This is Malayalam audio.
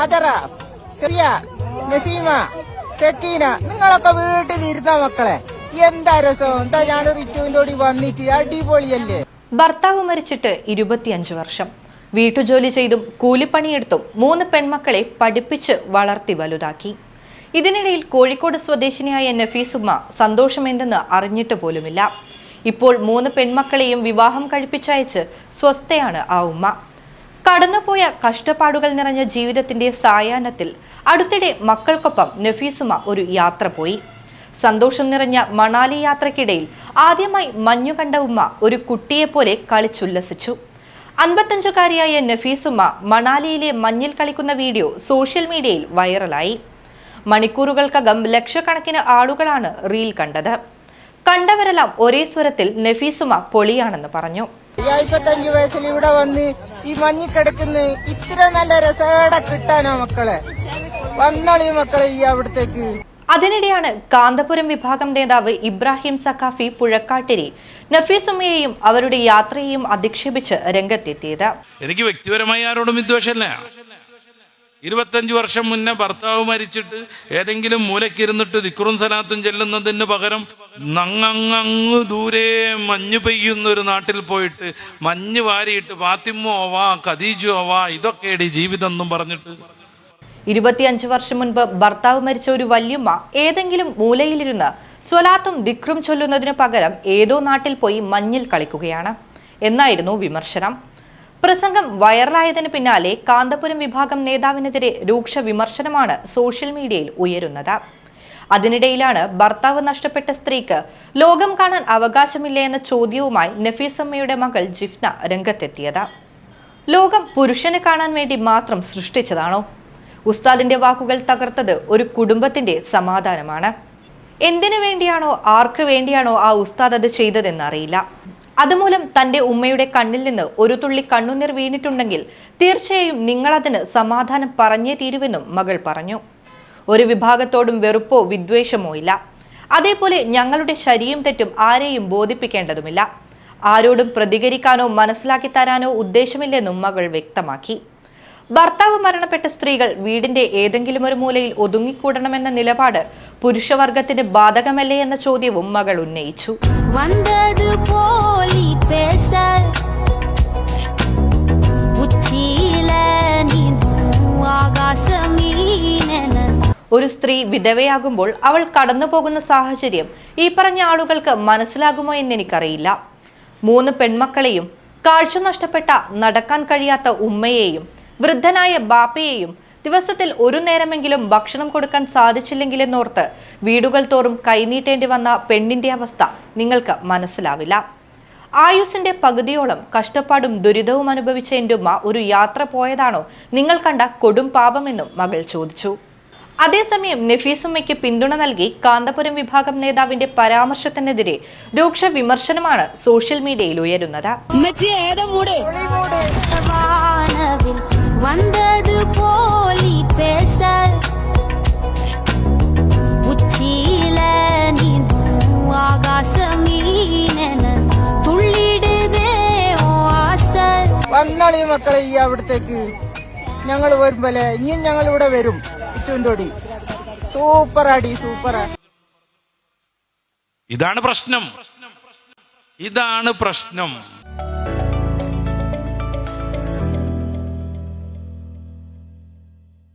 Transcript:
ആദറ സിറിയ നസീമ സെക്കീന നിങ്ങളൊക്കെ വീട്ടിലിരുന്ന മക്കളെ. എന്താ രസം? എന്താ ഞാൻ റിച്ചുവിന്റെ കൂടി വന്നിട്ട് അടിപൊളിയല്ലേ? ഭർത്താവ് മരിച്ചിട്ട് ഇരുപത്തിയഞ്ച് വർഷം. വീട്ടുജോലി ചെയ്തും കൂലിപ്പണിയെടുത്തും മൂന്ന് പെൺമക്കളെ പഠിപ്പിച്ച് വളർത്തി വലുതാക്കി. ഇതിനിടയിൽ കോഴിക്കോട് സ്വദേശിനിയായ നഫീസുമ്മ സന്തോഷമെന്തെന്ന് അറിഞ്ഞിട്ട് പോലുമില്ല. ഇപ്പോൾ മൂന്ന് പെൺമക്കളെയും വിവാഹം കഴിപ്പിച്ചയച്ച് സ്വസ്ഥയാണ് ആ ഉമ്മ. കടന്നുപോയ കഷ്ടപ്പാടുകൾ നിറഞ്ഞ ജീവിതത്തിന്റെ സായാഹ്നത്തിൽ അടുത്തിടെ മക്കൾക്കൊപ്പം നഫീസുമ ഒരു യാത്ര പോയി. സന്തോഷം നിറഞ്ഞ മണാലി യാത്രക്കിടയിൽ ആദ്യമായി മഞ്ഞു കണ്ട ഉമ്മ ഒരു കുട്ടിയെപ്പോലെ കളിച്ചുല്ലസിച്ചു. അൻപത്തഞ്ചുകാരിയായ നഫീസുമ്മ മണാലിയിലെ മഞ്ഞിൽ കളിക്കുന്ന വീഡിയോ സോഷ്യൽ മീഡിയയിൽ വൈറലായി. മണിക്കൂറുകൾക്കകം ലക്ഷക്കണക്കിന് ആളുകളാണ് റീൽ കണ്ടത്. കണ്ടവരെല്ലാം ഒരേ സ്വരത്തിൽ നഫീസുമ പൊളിയാണെന്ന് പറഞ്ഞു. ഈ അമ്പത്തഞ്ചു വയസ്സിൽ ഇവിടെ വന്ന് ഈ മഞ്ഞിക്കിടക്കുന്ന ഇത്ര നല്ല രസോടെ കിട്ടാനോ മക്കളെ? വന്നോളി മക്കളെ ഈ അവിടത്തേക്ക്. അതിനിടെയാണ് കാന്തപുരം വിഭാഗം നേതാവ് ഇബ്രാഹിം സഖാഫി പുഴക്കാട്ടിരി നഫീസുമ്മയെയും അവരുടെ യാത്രയെയും അധിക്ഷേപിച്ച് രംഗത്തെത്തിയത്. എനിക്ക് വ്യക്തിപരമായി ആരോടും വിദ്വേഷമല്ല. ഇരുപത്തഞ്ച് വർഷം മുന്നേ ഭർത്താവ് മരിച്ചിട്ട് ഏതെങ്കിലും മൂലക്കിരുന്നിട്ട് ദിക്റും സലാത്തും ചെല്ലുന്നതിന് പകരം നങ്ങങ്ങ് ദൂരെ മഞ്ഞ് പെയ്യുന്ന ഒരു നാട്ടിൽ പോയിട്ട് മഞ്ഞ് വാരിയിട്ട് ഫാത്തിമോ ആവാ ഖദീജോ ആവാ ഇതൊക്കെയാണ് ജീവിതം എന്നും പറഞ്ഞിട്ട്. ഇരുപത്തിയഞ്ച് വർഷം മുൻപ് ഭർത്താവ് മരിച്ച ഒരു വല്യമ്മ ഏതെങ്കിലും മൂലയിലിരുന്ന് സ്വലാത്തും ദിക്റും ചൊല്ലുന്നതിന് പകരം ഏതോ നാട്ടിൽ പോയി മഞ്ഞിൽ കളിക്കുകയാണ്. എന്നായിരുന്നു വിമർശനം. പ്രസംഗം വൈറലായതിനു പിന്നാലെ കാന്തപുരം വിഭാഗം നേതാവിനെതിരെ രൂക്ഷ വിമർശനമാണ് സോഷ്യൽ മീഡിയയിൽ ഉയരുന്നത്. അതിനിടയിലാണ് ഭർത്താവ് നഷ്ടപ്പെട്ട സ്ത്രീക്ക് ലോകം കാണാൻ അവകാശമില്ല എന്ന ചോദ്യവുമായി നഫീസമ്മയുടെ മകൾ ജിഫ്ന രംഗത്തെത്തിയത്. ലോകം പുരുഷനെ കാണാൻ വേണ്ടി മാത്രം സൃഷ്ടിച്ചതാണോ? ഉസ്താദിന്റെ വാക്കുകൾ തകർത്തത് ഒരു കുടുംബത്തിന്റെ സമാധാനമാണ്. എന്തിനു വേണ്ടിയാണോ ആർക്ക് വേണ്ടിയാണോ ആ ഉസ്താദ് അത് ചെയ്തതെന്നറിയില്ല അതുമൂലം തന്റെ ഉമ്മയുടെ കണ്ണിൽ നിന്ന് ഒരു തുള്ളി കണ്ണുനീർ വീണിട്ടുണ്ടെങ്കിൽ തീർച്ചയായും നിങ്ങളതിന് സമാധാനം പറഞ്ഞേ തീരുവെന്നും മകൾ പറഞ്ഞു. ഒരു വിഭാഗത്തോടും വെറുപ്പോ വിദ്വേഷമോ ഇല്ല. അതേപോലെ ഞങ്ങളുടെ ശരിയും തെറ്റും ആരെയും ബോധിപ്പിക്കേണ്ടതുമില്ല. ആരോടും പ്രതികരിക്കാനോ മനസ്സിലാക്കി തരാനോ ഉദ്ദേശമില്ലെന്നും മകൾ വ്യക്തമാക്കി. ഭർത്താവ് മരണപ്പെട്ട സ്ത്രീകൾ വീടിന്റെ ഏതെങ്കിലും ഒരു മൂലയിൽ ഒതുങ്ങിക്കൂടണമെന്ന നിലപാട് പുരുഷവർഗത്തിന് ബാധകമല്ലേ എന്ന ചോദ്യവും മകൾ ഉന്നയിച്ചു. ഒരു സ്ത്രീ വിധവയാകുമ്പോൾ അവൾ കടന്നുപോകുന്ന സാഹചര്യം ഈ പറഞ്ഞ ആളുകൾക്ക് മനസ്സിലാകുമോ എന്ന് എനിക്കറിയില്ല മൂന്ന് പെൺമക്കളെയും കാഴ്ച നഷ്ടപ്പെട്ട നടക്കാൻ കഴിയാത്ത ഉമ്മയെയും വൃദ്ധനായ ബാപ്പയെയും ദിവസത്തിൽ ഒരു നേരമെങ്കിലും ഭക്ഷണം കൊടുക്കാൻ സാധിച്ചില്ലെങ്കിലെന്നോർത്ത് വീടുകൾ തോറും കൈനീട്ടേണ്ടി വന്ന പെണ്ണിന്റെ അവസ്ഥ നിങ്ങൾക്ക് മനസ്സിലാവില്ല. ആയുസിന്റെ പകുതിയോളം കഷ്ടപ്പാടും ദുരിതവും അനുഭവിച്ച എന്റെ ഉമ്മ ഒരു യാത്ര പോയതാണോ നിങ്ങൾ കണ്ട കൊടും പാപമെന്നും മകൾ ചോദിച്ചു. അതേസമയം നഫീസുമ്മയ്ക്ക് പിന്തുണ നൽകി കാന്തപുരം വിഭാഗം നേതാവിന്റെ പരാമർശത്തിനെതിരെ രൂക്ഷ വിമർശനമാണ് സോഷ്യൽ മീഡിയയിൽ ഉയരുന്നത്. മക്കളെ ഈ അവിടത്തേക്ക് ഞങ്ങൾ വരുമ്പോലെ ഇനിയും ഞങ്ങൾ ഇവിടെ വരും. സൂപ്പർ സൂപ്പറാടി സൂപ്പർ ഇതാണ് പ്രശ്നം. ഇതാണ് പ്രശ്നം.